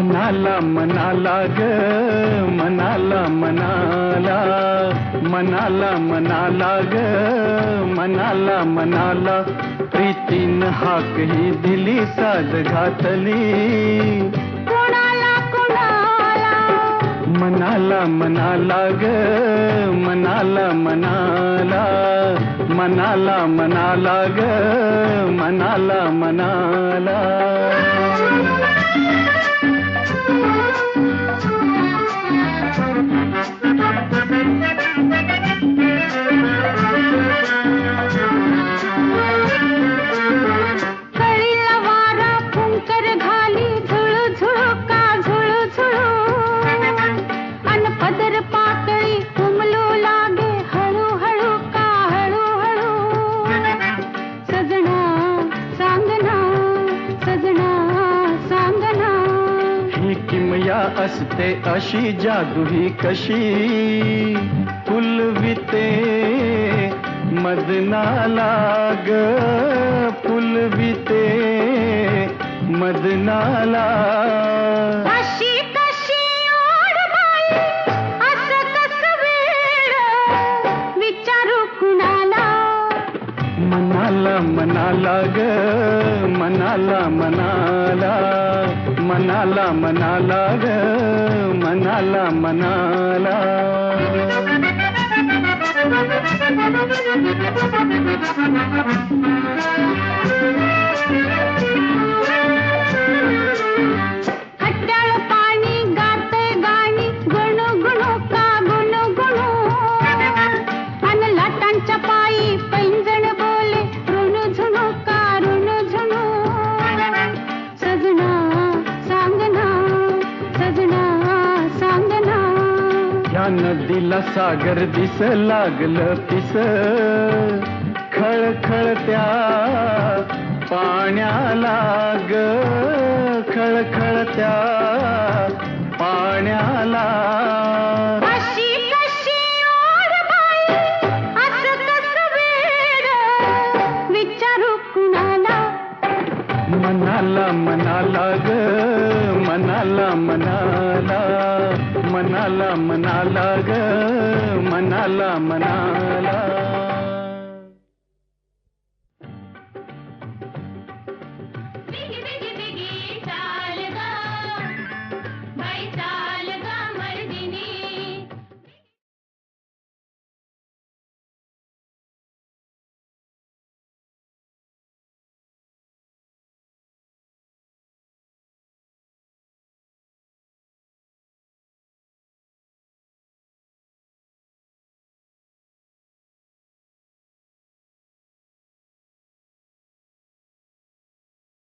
मनाला मनाला ग मनाला मनाला. मनाला मनाला ग मनाला मनाला. प्रीतीन हाक ही दिली साद घातली. कोणाला कोणाला? मनाला मनाला ग मनाला मनाला. मनाला मनाला ग मनाला मनाला. असते अशी जादू ही कशी फुलविते मदनाला ग फुलविते मदनाला मनाला मनाला ग मनाला मनाला. मनाला मनाला ग मनाला मनाला। खट्याळ नदीला सागर दिस लागलं पिस. खळखळत्या पाण्याला ग खळखळत्या पाण्याला मनाला मनाला ग मनाला मनाला. मनाला मनाला ग मनाला मनाला